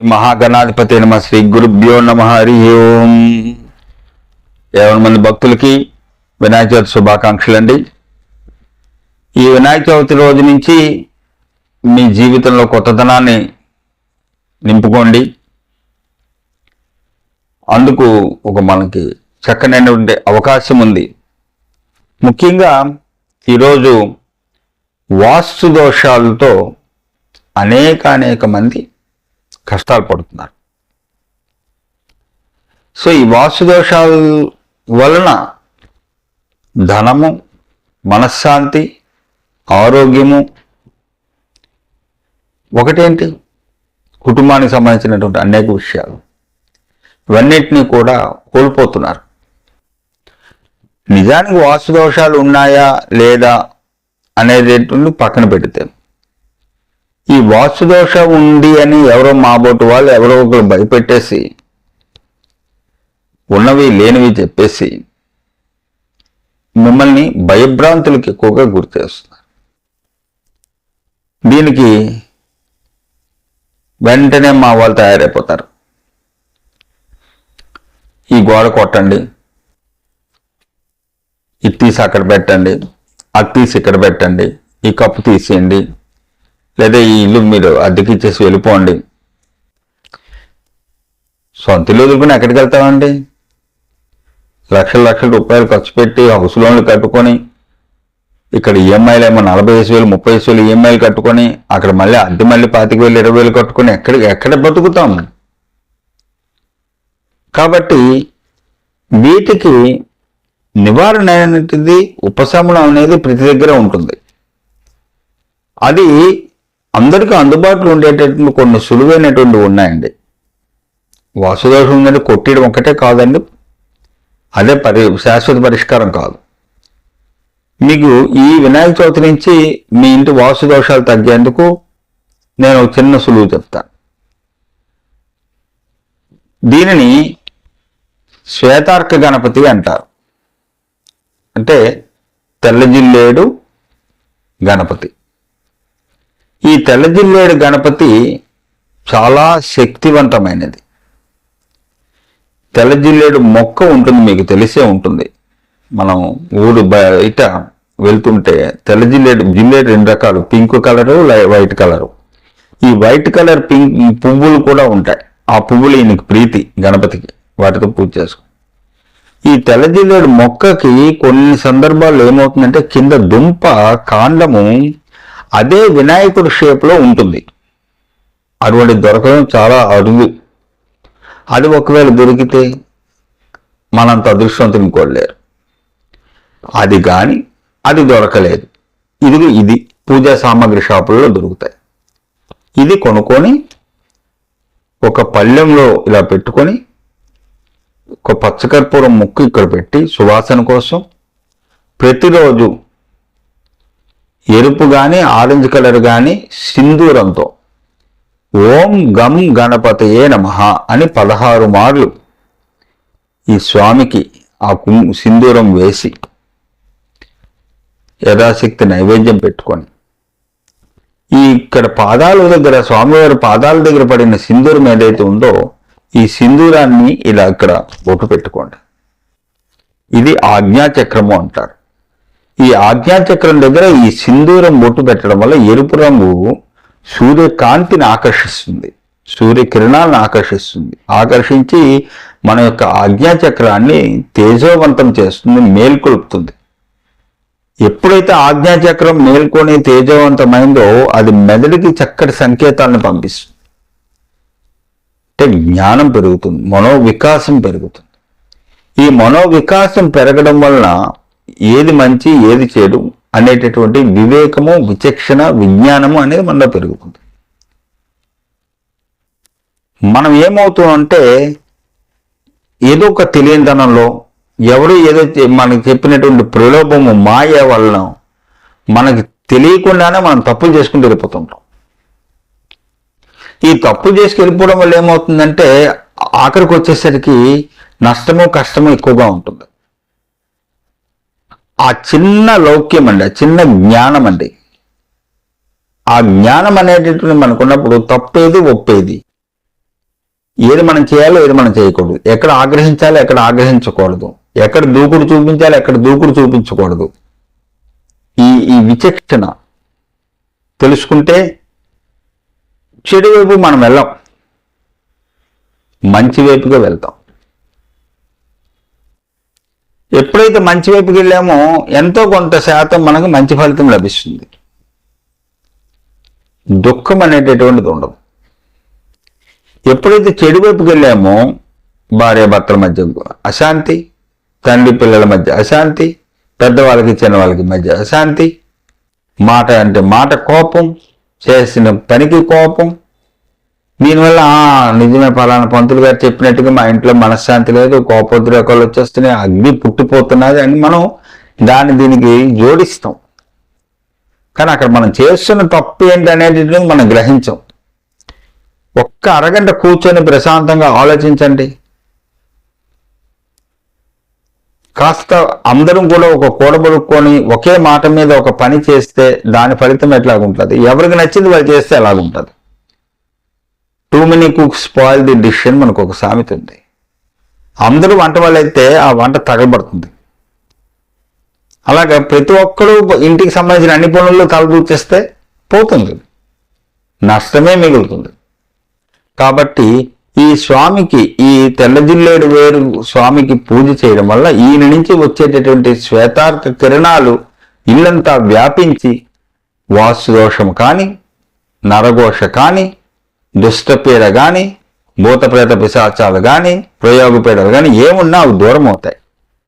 మహాగణాధిపతి నమ శ్రీ గురుభ్యో నమ హరి ఓం. యాభై మంది భక్తులకి వినాయక చవితి శుభాకాంక్షలు అండి ఈ వినాయక చవితి రోజు నుంచి మీ జీవితంలో కొత్తదనాన్ని నింపుకోండి. అందుకు ఒక మనకి చక్కనైనటువంటి అవకాశం ఉంది. ముఖ్యంగా ఈరోజు వాస్తు దోషాలతో అనేక అనేక మంది కష్టాలు పడుతున్నారు. సో ఈ వాస్తు దోషాల వలన ధనము మనశ్శాంతి ఆరోగ్యము ఒకటేంటి? కుటుంబానికి సంబంధించినటువంటి అనేక విషయాలు. ఇవన్నిటినీ కూడా కోల్పోతున్నారు. నిజానికి వాస్తు దోషాలు ఉన్నాయా లేదా అనేది పక్కన పెడితే ఈ వాసుదోష ఉంది అని ఎవరో మాబోటు వాళ్ళు ఎవరో ఒకరు భయపెట్టేసి ఉన్నవి లేనివి చెప్పేసి మిమ్మల్ని భయభ్రాంతులకు ఎక్కువగా గుర్తేస్తున్నారు దీనికి వెంటనే మా వాళ్ళు తయారైపోతారు. ఈ గోడ కొట్టండి. ఇది తీసి అక్కడ పెట్టండి. అది తీసి ఇక్కడ పెట్టండి. ఈ కప్పు తీసేయండి. లేదా ఈ ఇల్లు మీరు అద్దెకి ఇచ్చేసి వెళ్ళిపోండి. సొంత ఇల్లు వదులుకుని ఎక్కడికి వెళ్తామండి? లక్షల లక్షల రూపాయలు ఖర్చు పెట్టి హౌస్ లోన్లు కట్టుకొని ఇక్కడ ఈఎంఐలు ఏమో నలభై ఐదు వేలు ముప్పై ఐదు వేలు ఈఎంఐలు కట్టుకొని అక్కడ మళ్ళీ అద్దె మళ్ళీ పాతిక వేలు ఇరవై వేలు కట్టుకొని ఎక్కడ ఎక్కడ బతుకుతాం? కాబట్టి వీటికి నివారణ అనేటిది ఉపశమనం అనేది ప్రతి దగ్గర ఉంటుంది. అది అందరికీ అందుబాటులో ఉండేటటువంటి కొన్ని సులువైనటువంటి ఉన్నాయండి. వాసుదోషం ఉందంటే కొట్టేయడం ఒకటే కాదండి. అదే పరి శాశ్వత పరిష్కారం కాదు. మీకు ఈ వినాయక చవితి నుంచి మీ ఇంటి వాసుదోషాలు తగ్గేందుకు నేను ఒక చిన్న సులువు చెప్తాను దీనిని శ్వేతార్క గణపతి అంటారు. అంటే తెల్లజిల్లేడు గణపతి. ఈ తెల్లజిల్లేడు గణపతి చాలా శక్తివంతమైనది. తెల్లజిల్లేడు మొక్క ఉంటుంది మీకు తెలిసే ఉంటుంది. మనం ఊరు బయట వెళ్తుంటే తెల్లజిల్లేడు జిల్లేడు రెండు రకాలు పింక్ కలరు వైట్ కలరు. ఈ వైట్ కలర్ పింక్ పువ్వులు కూడా ఉంటాయి. ఆ పువ్వులు ఈయనకి ప్రీతి గణపతికి వాటితో పూజ చేసుకో. ఈ తెల్లజిల్లేడు మొక్కకి కొన్ని సందర్భాల్లో ఏమవుతుందంటే కింద దుంప కాండము అదే వినాయకుడి షేప్లో ఉంటుంది. అటువంటి దొరకడం చాలా అరుదు. అది ఒకవేళ దొరికితే మనంత అదృష్టవంతం ఇంకోలేరు అది కానీ అది దొరకలేదు. ఇది ఇది పూజా సామాగ్రి షాపుల్లో దొరుకుతాయి. ఇది కొనుక్కొని ఒక పళ్ళెంలో ఇలా పెట్టుకొని ఒక పచ్చకర్పూరం ముక్కు ఇక్కడ పెట్టి సువాసన కోసం ప్రతిరోజు ఎరుపు కానీ ఆరెంజ్ కలర్ కానీ సింధూరంతో ఓం గం గణపతయే నమ అని పదహారు మార్లు ఈ స్వామికి ఆ కుం సింధూరం వేసి యథాశక్తి నైవేద్యం పెట్టుకొని ఈ ఇక్కడ పాదాల దగ్గర స్వామివారి పాదాల దగ్గర పడిన సింధూరం ఏదైతే ఉందో ఈ సింధూరాన్ని ఇలా ఇక్కడ బొట్టు పెట్టుకోండి. ఇది ఆజ్ఞాచక్రము అంటారు. ఈ ఆజ్ఞాచక్రం దగ్గర ఈ సింధూరం బొట్టు పెట్టడం వల్ల ఎరుపు రంగు సూర్యకాంతిని ఆకర్షిస్తుంది. సూర్యకిరణాలను ఆకర్షిస్తుంది. ఆకర్షించి మన యొక్క ఆజ్ఞాచక్రాన్ని తేజోవంతం చేస్తుంది మేల్కొల్పుతుంది. ఎప్పుడైతే ఆజ్ఞాచక్రం మేల్కొని తేజవంతమైందో అది మెదడుకి చక్కటి సంకేతాలను పంపిస్తుంది. అంటే జ్ఞానం పెరుగుతుంది మనోవికాసం పెరుగుతుంది. ఈ మనోవికాసం పెరగడం వలన ఏది మంచి ఏది చెడు అనేటటువంటి వివేకము విచక్షణ విజ్ఞానము అనేది మనలో పెరుగుతుంది. మనం ఏమవుతామంటే ఏదో ఒక తెలియనితనంలో ఎవరు ఏదో మనకి చెప్పినటువంటి ప్రలోభము మాయ వలన మనకి తెలియకుండానే మనం తప్పులు చేసుకుని వెళ్ళిపోతుంటాం ఈ తప్పు చేసుకు వెళ్ళిపోవడం వల్ల ఏమవుతుందంటే ఆఖరికి వచ్చేసరికి నష్టము కష్టము ఎక్కువగా ఉంటుంది. ఆ చిన్న లౌక్యం అండి ఆ చిన్న జ్ఞానం అండి ఆ జ్ఞానం అనేటటువంటి మనకున్నప్పుడు తప్పేది ఒప్పేది. ఏది మనం చేయాలో ఏది మనం చేయకూడదు. ఎక్కడ ఆగ్రహించాలో ఎక్కడ ఆగ్రహించకూడదు. ఎక్కడ దూకుడు చూపించాలో ఎక్కడ దూకుడు చూపించకూడదు. ఈ ఈ విచక్షణ తెలుసుకుంటే చెడు వైపు మనం వెళ్ళాం. మంచి వైపుగా వెళ్తాం. ఎప్పుడైతే మంచి వైపుకి వెళ్ళామో ఎంతో కొంత శాతం మనకు మంచి ఫలితం లభిస్తుంది. దుఃఖం అనేటటువంటిది ఉండదు. ఎప్పుడైతే చెడు వైపుకి వెళ్ళామో భార్యాభర్తల మధ్య అశాంతి తండ్రి పిల్లల మధ్య అశాంతి పెద్దవాళ్ళకి చిన్నవాళ్ళకి మధ్య అశాంతి మాట అంటే మాట కోపం చేసిన పనికి కోపం దీనివల్ల నిజమే పలానా పంతులు గారు చెప్పినట్టుగా మా ఇంట్లో మనశ్శాంతి లేదు కోపోద్రేకాలు వచ్చేస్తున్నాయి అగ్ని పుట్టిపోతున్నది అని మనం దాన్ని దీనికి జోడిస్తాం. కానీ అక్కడ మనం చేస్తున్న తప్పు ఏంటి అనేది మనం గ్రహించాం. ఒక్క అరగంట కూర్చొని ప్రశాంతంగా ఆలోచించండి. కాస్త అందరం కూడా ఒక కూడబడుక్కొని ఒకే మాట మీద ఒక పని చేస్తే దాని ఫలితం ఎట్లాగుంటుంది? ఎవరికి నచ్చింది వాళ్ళు చేస్తే ఎలాగుంటుంది? Too many cooks spoil the dish అని మనకు ఒక సామెత ఉంది. అందరూ వంట వాళ్ళైతే ఆ వంట తగలబడుతుంది. అలాగే ప్రతి ఒక్కరూ ఇంటికి సంబంధించిన అన్ని పనుల్లో తలదూచేస్తే పోతుంది. నష్టమే మిగులుతుంది. కాబట్టి ఈ స్వామికి ఈ తెల్లజిల్లేడు వేరు స్వామికి పూజ చేయడం వల్ల ఈయన నుంచి వచ్చేటటువంటి శ్వేతార్క కిరణాలు ఇల్లంతా వ్యాపించి వాసుదోషం కానీ నరఘోష కానీ దుష్టపీడ కానీ భూతప్రేత పిశాచాలు కానీ ప్రయోగపీడలు కానీ ఏమున్నా అవి దూరం అవుతాయి